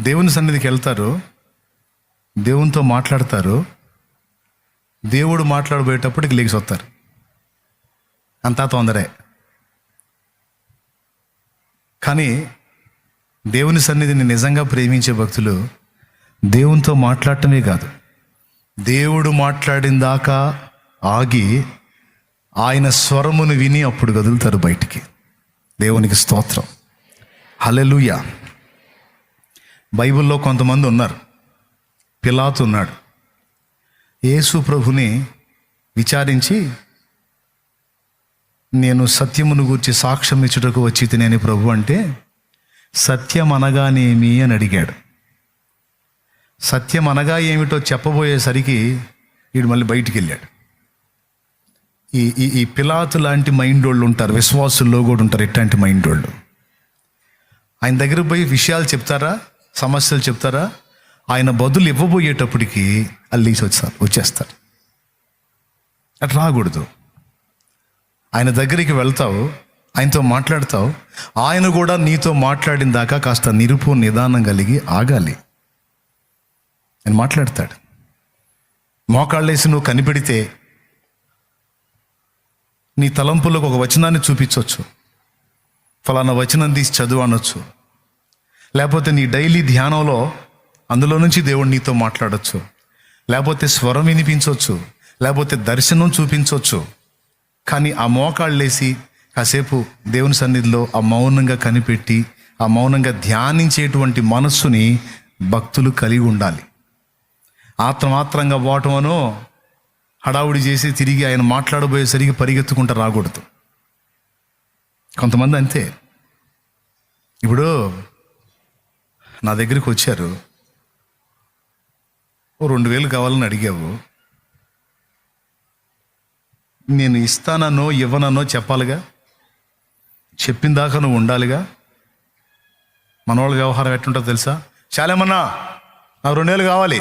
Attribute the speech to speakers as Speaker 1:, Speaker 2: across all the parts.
Speaker 1: దేవుని సన్నిధికి వెళ్తారు. దేవునితో మాట్లాడతారు. దేవుడు మాట్లాడబోయేటప్పటికి లేచి వస్తారు. అంతా తొందరే. కానీ దేవుని సన్నిధిని నిజంగా ప్రేమించే భక్తులు దేవునితో మాట్లాడటమే కాదు. దేవుడు మాట్లాడిన దాకా ఆగి ఆయన స్వరమును విని అప్పుడు కదులుతారు బయటికి. దేవునికి స్తోత్రం. హలెలుయా బైబిల్లో కొంతమంది ఉన్నారు. పిలాతు ఉన్నాడు. యేసు ప్రభుని విచారించి నేను సత్యమును గూర్చి సాక్ష్యం ఇచ్చుటకు వచ్చి తినేని ప్రభు అంటే సత్యం అనగానేమి? అని అడిగాడు. సత్యం అనగా ఏమిటో చెప్పబోయేసరికి వీడు మళ్ళీ బయటికి వెళ్ళాడు ఈ ఈ ఈ పిలాతు లాంటి మైండ్ వాళ్ళు ఉంటారు. విశ్వాసుల్లో కూడా ఉంటారు ఇట్లాంటి మైండ్ వాళ్ళు ఆయన దగ్గర పోయి విషయాలు చెప్తారా? సమస్యలు చెప్తారా? ఆయన బదులు ఇవ్వబోయేటప్పటికి అల్లీసి వచ్చారు వచ్చేస్తారు అట్లా రాకూడదు. ఆయన దగ్గరికి వెళ్తావు ఆయనతో మాట్లాడతావు ఆయన కూడా నీతో మాట్లాడిన దాకా కాస్త నిరుపు నిదానం కలిగి ఆగాలి. ఆయన మాట్లాడతాడు. మోకాళ్ళేసి నువ్వు కనిపెడితే నీ తలంపులకు ఒక వచనాన్ని చూపించవచ్చు ఫలానా వచనం తీసి చదువు అనొచ్చు. లేకపోతే నీ డైలీ ధ్యానంలో అందులో నుంచి దేవుడు నీతో మాట్లాడచ్చు. లేకపోతే స్వరం వినిపించవచ్చు లేకపోతే దర్శనం చూపించవచ్చు కానీ ఆ మోకాళ్ళేసి కాసేపు దేవుని సన్నిధిలో ఆ మౌనంగా కనిపెట్టి ఆ మౌనంగా ధ్యానించేటువంటి మనస్సుని భక్తులు కలిగి ఉండాలి. ఆత్రమాత్రంగా పోవటమనో హడావుడి చేసి తిరిగి ఆయన మాట్లాడబోయేసరికి పరిగెత్తుకుంటూ రాకూడదు. కొంతమంది అంతే. ఇప్పుడు నా దగ్గరికి వచ్చారు. ఓ రెండు వేలు కావాలని అడిగావు. నేను ఇస్తానన్నో ఇవ్వనన్నో చెప్పాలిగా? చెప్పిన దాకా నువ్వు ఉండాలిగా? మనవాళ్ళ వ్యవహారం ఎట్లుంటుందో తెలుసా? చాలేమన్నా నాకు రెండేళ్ళు కావాలి.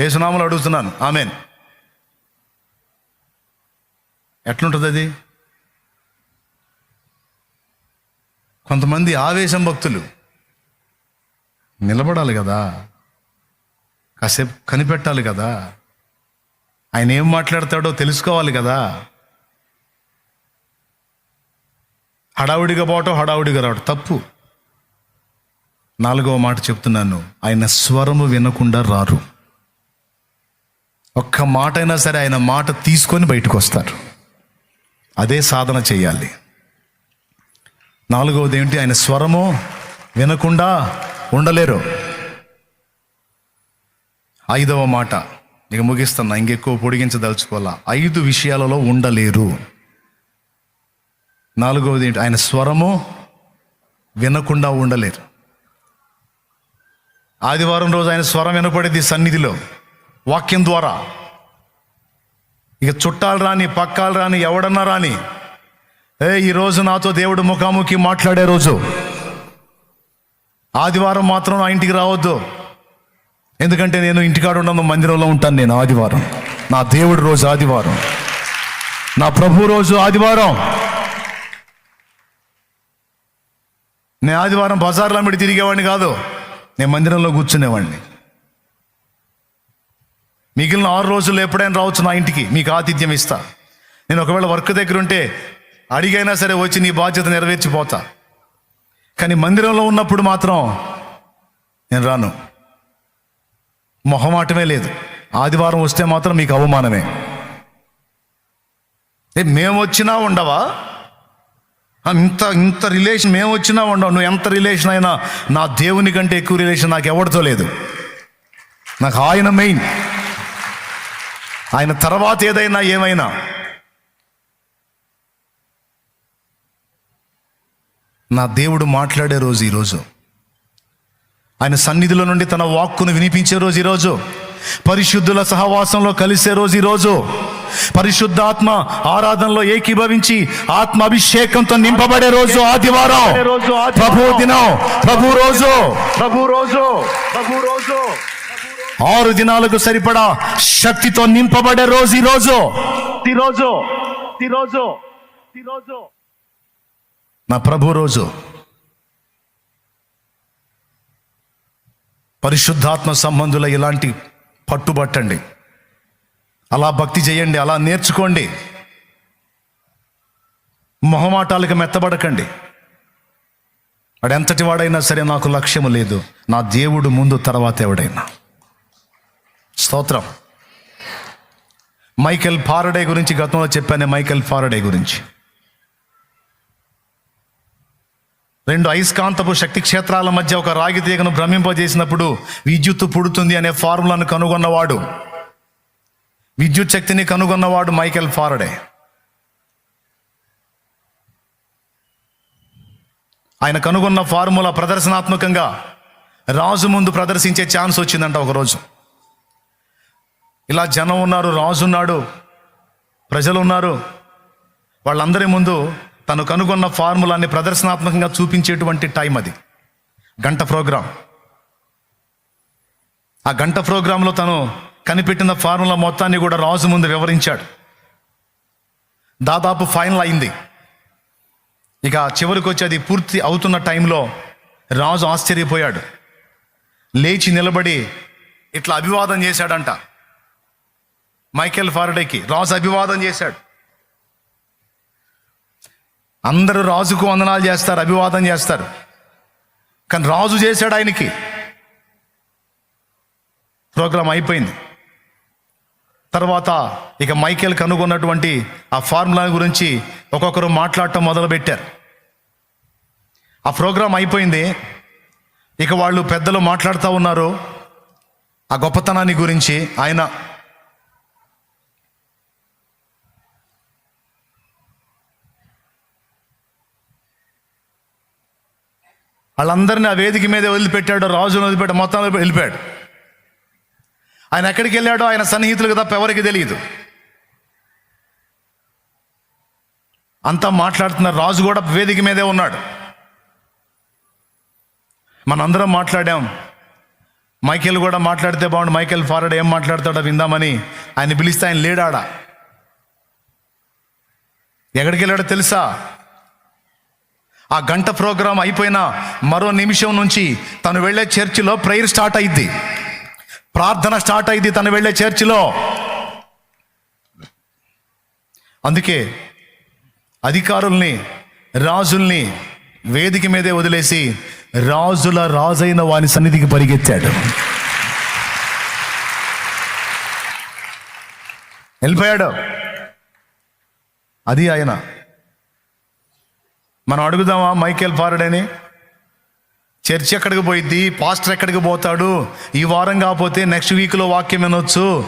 Speaker 1: ఏసునామలు అడుగుతున్నాను. ఆమెన్. ఎట్లుంటుంది అది? కొంతమంది ఆవేశం భక్తులు. నిలబడాలి కదా. కాసేపు కనిపెట్టాలి కదా. ఆయన ఏం మాట్లాడతాడో తెలుసుకోవాలి కదా. హడావుడిగా పోవటం హడావుడిగా రావటం తప్పు. నాలుగవ మాట చెప్తున్నాను. ఆయన స్వరము వినకుండా రారు. ఒక్క మాట అయినా సరే ఆయన మాట తీసుకొని బయటకు వస్తారు. అదే సాధన చేయాలి. నాలుగవది ఏంటి ఆయన స్వరము వినకుండా ఉండలేరు. ఐదవ మాట. ఇక ముగిస్తున్నా ఇంకెక్కువ పొడిగించదలుచుకోవాలా? ఐదు విషయాలలో ఉండలేరు. నాలుగవది ఏంటి? ఆయన స్వరము వినకుండా ఉండలేరు. ఆదివారం రోజు ఆయన స్వరం వినపడేది సన్నిధిలో వాక్యం ద్వారా. ఇక చుట్టాలు రాని పక్కాలు రాని ఎవడన్నా రాని ఏ ఈ రోజు నాతో దేవుడు ముఖాముఖి మాట్లాడే రోజు ఆదివారం మాత్రం నా ఇంటికి రావద్దు. ఎందుకంటే నేను ఇంటికాడ ఉండను మందిరంలో ఉంటాను నేను ఆదివారం. నా దేవుడు రోజు ఆదివారం. నా ప్రభు రోజు ఆదివారం. నేను ఆదివారం బజార్లో అమ్మిడి తిరిగేవాడిని కాదు నేను మందిరంలో కూర్చునేవాడిని. మిగిలిన ఆరు రోజులు ఎప్పుడైనా రావచ్చు నా ఇంటికి మీకు ఆతిథ్యం ఇస్తా. నేను ఒకవేళ వర్క్ దగ్గర ఉంటే అడిగైనా సరే వచ్చి నీ బాధ్యత నెరవేర్చిపోతా. కానీ మందిరంలో ఉన్నప్పుడు మాత్రం నేను రాను. మొహమాటమే లేదు. ఆదివారం వస్తే మాత్రం మీకు అవమానమే. ఏ మేము వచ్చినా ఉండవా ఇంత ఇంత రిలేషన్ మేము వచ్చినా ఉండవు. నువ్వు ఎంత రిలేషన్ అయినా నా దేవుని కంటే ఎక్కువ రిలేషన్ నాకు ఎవరితో లేదు. నాకు ఆయన మెయిన్. ఆయన తర్వాత ఏదైనా ఏమైనా. నా దేవుడు మాట్లాడే రోజు ఈరోజు. ఆయన సన్నిధిలో నుండి తన వాక్కును వినిపించే రోజు ఈరోజు. పరిశుద్ధుల సహవాసంలో కలిసే రోజు ఈరోజు. పరిశుద్ధాత్మ ఆరాధనలో ఏకీభవించి ఆత్మ అభిషేకంతో నింపబడే రోజు ఆదివారం. ప్రభు దినం ప్రభు రోజు. ప్రభు రోజు ప్రభు రోజు ఆరు దినాలకు సరిపడా శక్తితో నింపబడే రోజు ఈ రోజు ఈరోజు ఈరోజు నా ప్రభు రోజు పరిశుద్ధాత్మ సంబంధుల ఇలాంటి పట్టుబట్టండి. అలా భక్తి చేయండి అలా నేర్చుకోండి. మొహమాటాలకు మెత్తబడకండి. వాడు ఎంతటి వాడైనా సరే నాకు లక్ష్యం లేదు. నా దేవుడు ముందు తర్వాత ఎవడైనా. స్తోత్రం. మైకెల్ ఫారడే గురించి గతంలో చెప్పానే మైకెల్ ఫారడే గురించి. రెండు అయస్కాంతపు శక్తి క్షేత్రాల మధ్య ఒక రాగి తీగను భ్రమింపజేసినప్పుడు విద్యుత్తు పుడుతుంది అనే ఫార్ములాను కనుగొన్నవాడు. విద్యుత్ శక్తిని కనుగొన్నవాడు మైకెల్ ఫారడే. ఆయన కనుగొన్న ఫార్ములా ప్రదర్శనాత్మకంగా రాజు ముందు ప్రదర్శించే ఛాన్స్ వచ్చిందంట ఒకరోజు. ఇలా జనం ఉన్నారు రాజు ఉన్నాడు ప్రజలు ఉన్నారు వాళ్ళందరి ముందు తను కనుగొన్న ఫార్ములాని ప్రదర్శనాత్మకంగా చూపించేటువంటి టైం అది. గంట ప్రోగ్రాం. ఆ గంట ప్రోగ్రాంలో తను కనిపెట్టిన ఫార్ములా మొత్తాన్ని కూడా రాజు ముందు వివరించాడు. దాదాపు ఫైనల్ అయింది. ఇక చివరికి వచ్చి అది పూర్తి అవుతున్న టైంలో రాజు ఆశ్చర్యపోయాడు. లేచి నిలబడి ఇట్లా అభివాదం చేశాడంట. మైకేల్ ఫారడేకి రాజు అభివాదం చేశాడు. అందరూ రాజుకు వందనాలు చేస్తారు అభివాదం చేస్తారు. కానీ రాజు చేశాడు ఆయనకి. ప్రోగ్రాం అయిపోయింది. తర్వాత ఇక మైకేల్ కనుగొన్నటువంటి ఆ ఫార్ములా గురించి ఒక్కొక్కరు మాట్లాడటం మొదలుపెట్టారు. ఆ ప్రోగ్రాం అయిపోయింది. ఇక వాళ్ళు పెద్దలు మాట్లాడుతూ ఉన్నారు. ఆ గొప్పతనాన్ని గురించి ఆయన వాళ్ళందరినీ ఆ వేదిక మీద వదిలిపెట్టాడు రాజును వదిలిపెట్టాడు మొత్తం వెళ్ళిపోయాడు. ఆయన ఎక్కడికి వెళ్ళాడో ఆయన సన్నిహితులకు తప్ప ఎవరికి తెలియదు. అంతా మాట్లాడుతున్న రాజు కూడా వేదిక మీదే ఉన్నాడు. మనందరం మాట్లాడాం. మైకేల్ కూడా మాట్లాడితే బాగుండు. మైకేల్ ఫారడ్ ఏం మాట్లాడతాడో విందామని ఆయన పిలిస్తే ఆయన లేడాడా? ఎక్కడికి వెళ్ళాడో తెలుసా? ఆ గంట ప్రోగ్రాం అయిపోయిన మరో నిమిషం నుంచి తను వెళ్ళే చర్చిలో ప్రేయర్ స్టార్ట్ అయింది ప్రార్థన స్టార్ట్ అయింది తను వెళ్ళే చర్చిలో. అందుకే అధికారుల్ని రాజుల్ని వేదిక మీదే వదిలేసి రాజుల రాజైన వాని సన్నిధికి పరిగెత్తాడు. వెళ్ళిపోయాడు. అది ఆయన మనం అడుగుదామా మైకేల్ ఫారడని? చర్చ్ ఎక్కడికి పోయిద్ది? పాస్టర్ ఎక్కడికి పోతాడు? ఈ వారం కాకపోతే నెక్స్ట్ వీక్లో వాక్యం వినొచ్చు.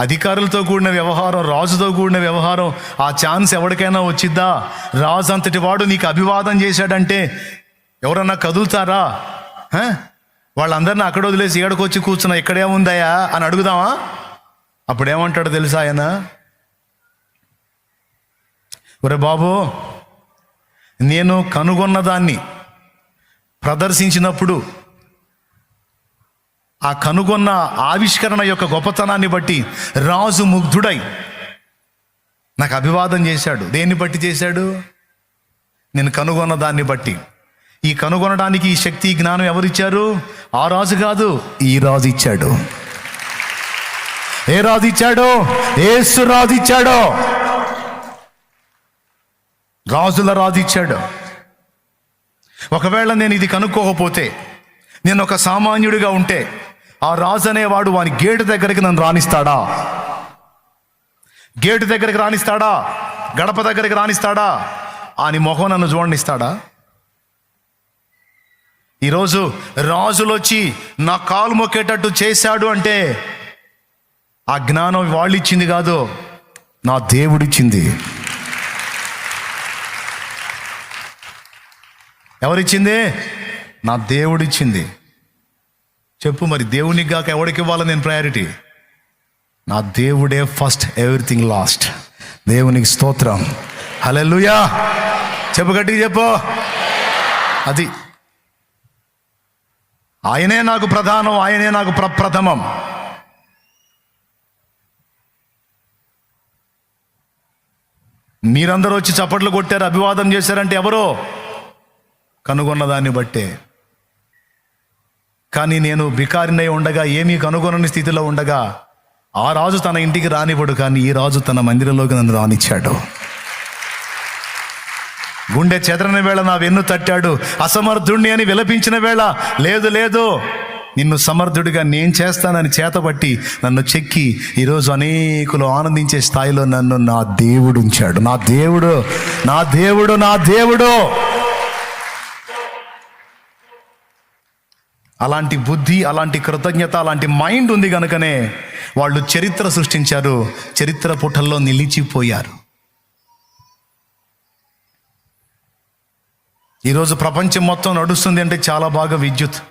Speaker 1: అధికారులతో కూడిన వ్యవహారం రాజుతో కూడిన వ్యవహారం ఆ ఛాన్స్ ఎవరికైనా వచ్చిద్దా? రాజు అంతటి వాడు నీకు అభివాదం చేశాడంటే ఎవరన్నా కదులుతారా? వాళ్ళందరిని అక్కడ వదిలేసి ఏడకొచ్చి వచ్చి కూర్చున్నా ఇక్కడేముందయ్యా? అని అడుగుదామా? అప్పుడేమంటాడు తెలుసా ఆయన? ఒరే బాబు నేను కనుగొన్న దాన్ని ప్రదర్శించినప్పుడు ఆ కనుగొన్న ఆవిష్కరణ యొక్క గొప్పతనాన్ని బట్టి రాజు ముగ్ధుడై నాకు అభివాదం చేశాడు. దేన్ని బట్టి చేశాడు? నేను కనుగొన్న దాన్ని బట్టి. ఈ కనుగొనడానికి ఈ శక్తి జ్ఞానం ఎవరిచ్చారు? ఆ రాజు కాదు ఈ రాజు ఇచ్చాడు. ఏ రాజు ఇచ్చాడో? ఏసు రాజు ఇచ్చాడో. రాజుల రాజు ఇచ్చాడు. ఒకవేళ నేను ఇది కనుక్కోకపోతే నేను ఒక సామాన్యుడిగా ఉంటే ఆ రాజు అనేవాడు వాని గేటు దగ్గరికి నన్ను రాణిస్తాడా? గేటు దగ్గరికి రాణిస్తాడా? గడప దగ్గరికి రాణిస్తాడా? అని మొహం నన్ను చూడనిస్తాడా ఈరోజు రాజులు వచ్చి నా కాలు మొక్కేటట్టు చేశాడు అంటే ఆ జ్ఞానం వాళ్ళు ఇచ్చింది కాదు నా దేవుడిచ్చింది. ఎవరిచ్చింది? నా దేవుడిచ్చింది. చెప్పు మరి దేవునికి కాక ఎవరికి ఇవ్వాలి నేను ప్రయారిటీ నా దేవుడే ఫస్ట్ ఎవ్రీథింగ్ లాస్ట్ దేవునికి స్తోత్రం. హల్లెలూయా చెప్పు గట్టిగా చెప్పు. అది ఆయనే నాకు ప్రధానం ఆయనే నాకు ప్రప్రథమం మీరందరూ వచ్చి చప్పట్లు కొట్టారు అభివాదం చేశారంటే ఎవరో? కనుగొన్న దాన్ని బట్టే. కానీ నేను బికారినై ఉండగా ఏమీ కనుగొనని స్థితిలో ఉండగా ఆ రాజు తన ఇంటికి రానివ్వడు కానీ ఈ రాజు తన మందిరంలోకి నన్ను రానిచ్చాడు. గుండె చెదరని వేళ నా వెన్ను తట్టాడు. అసమర్థుణ్ణి అని విలపించిన వేళ లేదు లేదు నిన్ను సమర్థుడిగా నేను చేస్తానని చేతబట్టి నన్ను చెక్కి ఈరోజు అనేకులు ఆనందించే స్థాయిలో నన్ను నా దేవుడు ఉంచాడు. నా దేవుడు నా దేవుడు నా దేవుడు. అలాంటి బుద్ధి అలాంటి కృతజ్ఞత అలాంటి మైండ్ ఉంది కనుకనే వాళ్ళు చరిత్ర సృష్టించారు. చరిత్ర పుటల్లో నిలిచిపోయారు. ఈరోజు ప్రపంచం మొత్తం నడుస్తుంది అంటే చాలా బాగా విద్యుత్.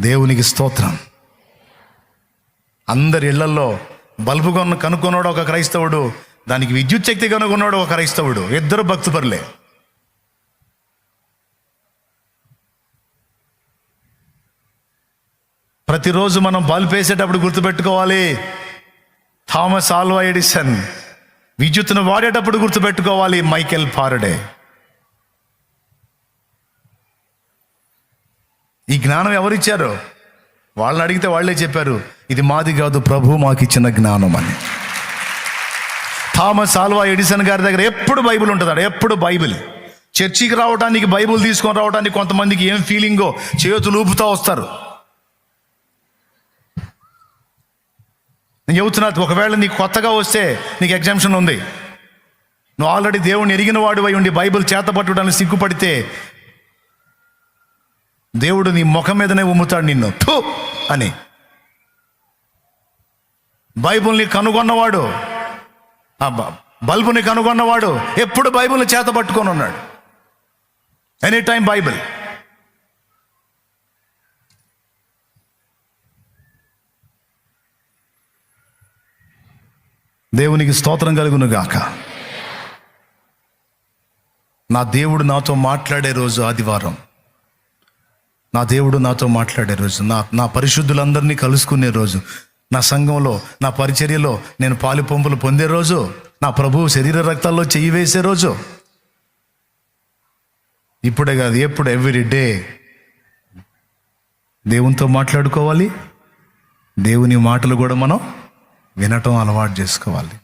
Speaker 1: దేవునికి స్తోత్రం. అందరి ఇళ్ళలో బల్బు కొన్న కనుక్కున్నాడు ఒక క్రైస్తవుడు. దానికి విద్యుత్ శక్తి కనుక్కున్నాడు ఒక క్రైస్తవుడు. ఇద్దరు భక్తుపరులే. ప్రతిరోజు మనం బల్బ్ వేసేటప్పుడు గుర్తుపెట్టుకోవాలి. థామస్ ఆల్వా ఎడిసన్ విద్యుత్తును వాడేటప్పుడు గుర్తుపెట్టుకోవాలి మైకెల్ ఫారడే. ఈ జ్ఞానం ఎవరిచ్చారు? వాళ్ళని అడిగితే వాళ్ళే చెప్పారు ఇది మాది కాదు ప్రభు మాకు ఇచ్చిన జ్ఞానం అని. థామస్ ఆల్వా ఎడిసన్ గారి దగ్గర ఎప్పుడు బైబిల్ ఉంటుంది ఎప్పుడు బైబిల్. చర్చికి రావడానికి బైబిల్ తీసుకొని రావడానికి కొంతమందికి ఏం ఫీలింగో చేతులు ఊపుతూ వస్తారు. నేను చెబుతున్నా ఒకవేళ నీకు కొత్తగా వస్తే నీకు ఎగ్జామ్షన్ ఉంది. నువ్వు ఆల్రెడీ దేవుని ఎరిగిన వాడు అయి ఉండి బైబిల్ చేతపట్టడానికి సిగ్గుపడితే దేవుడు నీ ముఖం మీదనే ఉమ్ముతాడు నిన్ను. థూ! అని. బైబిల్ని కనుగొన్నవాడు ఆ బల్బుని కనుగొన్నవాడు ఎప్పుడు బైబిల్ని చేత పట్టుకొని ఉన్నాడు. ఎనీ టైం బైబిల్ దేవునికి స్తోత్రం కలుగును గాక నా దేవుడు నాతో మాట్లాడే రోజు ఆదివారం. నా దేవుడు నాతో మాట్లాడే రోజు నా నా పరిశుద్ధులందరినీ కలుసుకునే రోజు నా సంఘంలో నా పరిచర్యలో నేను పాలు పంపులు పొందే రోజు నా ప్రభువు శరీర రక్తాల్లో చెయ్యి వేసే రోజు. ఇప్పుడే కాదు ఎప్పుడు ఎవ్రీ డే దేవునితో మాట్లాడుకోవాలి. దేవుని మాటలు కూడా మనం వినటం అలవాటు చేసుకోవాలి.